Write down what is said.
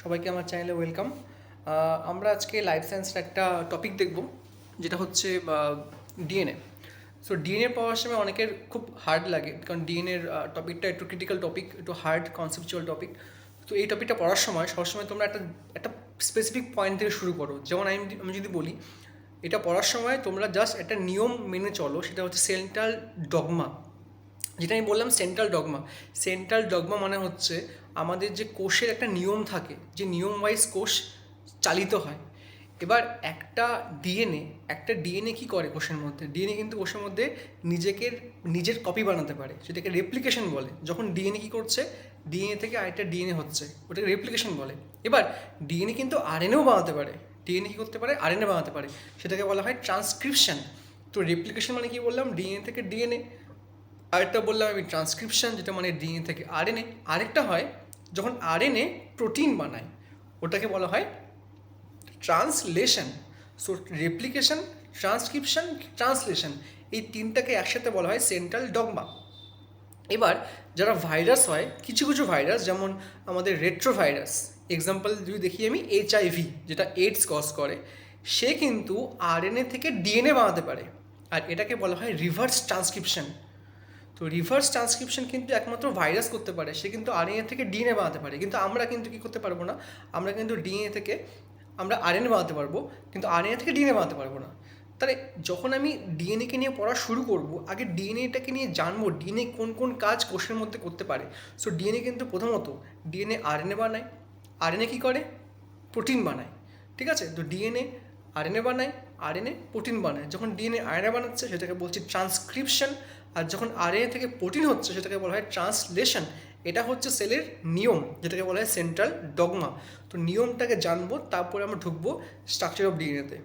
সবাইকে আমার চ্যানেলে ওয়েলকাম আমরা আজকে লাইফ সায়েন্সের একটা টপিক দেখব, যেটা হচ্ছে ডিএনএ সো ডিএনএ পাওয়ার সময় অনেকের খুব হার্ড লাগে, কারণ ডিএনএর টপিকটা একটু ক্রিটিক্যাল টপিক একটু হার্ড কনসেপচুয়াল টপিক তো এই টপিকটা পড়ার সময় সবসময় তোমরা একটা একটা স্পেসিফিক পয়েন্ট থেকে শুরু করো। যেমন আমি আমি যদি বলি, এটা পড়ার সময় তোমরা জাস্ট একটা নিয়ম মেনে চলো, সেটা হচ্ছে সেন্ট্রাল ডগমা যেটা আমি বললাম সেন্ট্রাল ডগমা সেন্ট্রাল ডগমা মানে হচ্ছে আমাদের যে কোষের একটা নিয়ম থাকে যে নিয়ম ওয়াইজ কোষ চালিত হয় এবার একটা ডিএনএ একটা ডিএনএ কী করে কোষের মধ্যে ডিএনএ কিন্তু কোষের মধ্যে নিজেকে নিজের কপি বানাতে পারে সেটাকে রেপ্লিকেশন বলে যখন ডিএনএ কী করছে ডিএনএ থেকে আরেকটা ডিএনএ হচ্ছে ওটাকে রেপ্লিকেশন বলে এবার ডিএনএ কিন্তু আরএনএও বানাতে পারে ডিএনএ কী করতে পারে আরএনএ বানাতে পারে সেটাকে বলা হয় ট্রান্সক্রিপশন তো রেপ্লিকেশন মানে কি বললাম ডিএনএ থেকে ডিএনএ আরেকটা বললাম আমি ট্রান্সক্রিপশন যেটা মানে ডিএনএ থেকে আরএনএ আরেকটা হয়, যখন আরএনএ প্রোটিন বানায়, ওটাকে বলা হয় translation so replication transcription translation এই তিনটাকে একসাথে বলা হয় সেন্ট্রাল ডগমা এবার, যারা ভাইরাস হয়, কিছু কিছু ভাইরাস যেমন আমাদের রেট্রো ভাইরাস এক্সাম্পল যদি দেখি আমি এইচআইভি যেটা এইডস কজ করে, সে কিন্তু আরএনএ থেকে ডিএনএ বানাতে পারে। আর এটাকে বলা হয় রিভার্স ট্রান্সক্রিপশন তো রিভার্স ট্রান্সক্রিপশন কিন্তু একমাত্র ভাইরাস করতে পারে সে কিন্তু আরএনএ থেকে ডিএনএ বানাতে পারে কিন্তু আমরা কিন্তু কী করতে পারব না আমরা কিন্তু ডিএনএ থেকে আমরা আরএনএ বানাতে পারব কিন্তু আরএনএ থেকে ডিএনএ বানাতে পারব না তাহলে যখন আমি ডিএনএকে নিয়ে পড়া শুরু করব আগে ডিএনএটাকে নিয়ে জানব ডিএনএ কোন কোন কাজ কোষের মধ্যে করতে পারে সো ডিএনএ কিন্তু প্রথমত ডিএনএ আরএনএ বানায় আরএনএ কী করে প্রোটিন বানায় ঠিক আছে তো ডিএনএ আরএনএ বানায় আরএনএ প্রোটিন বানায় যখন ডিএনএ আরএনএ বানাচ্ছে সেটাকে বলছি ট্রান্সক্রিপশন আর যখন আরএনএ থেকে প্রোটিন হচ্ছে, সেটাকে বলা হয় ট্রান্সলেশন এটা হচ্ছে সেলের নিয়ম, যেটাকে বলা হয় সেন্ট্রাল ডগমা তো নিয়মটাকে জানব, তারপরে আমরা ঢুকবো স্ট্রাকচার অফ ডিএনএতে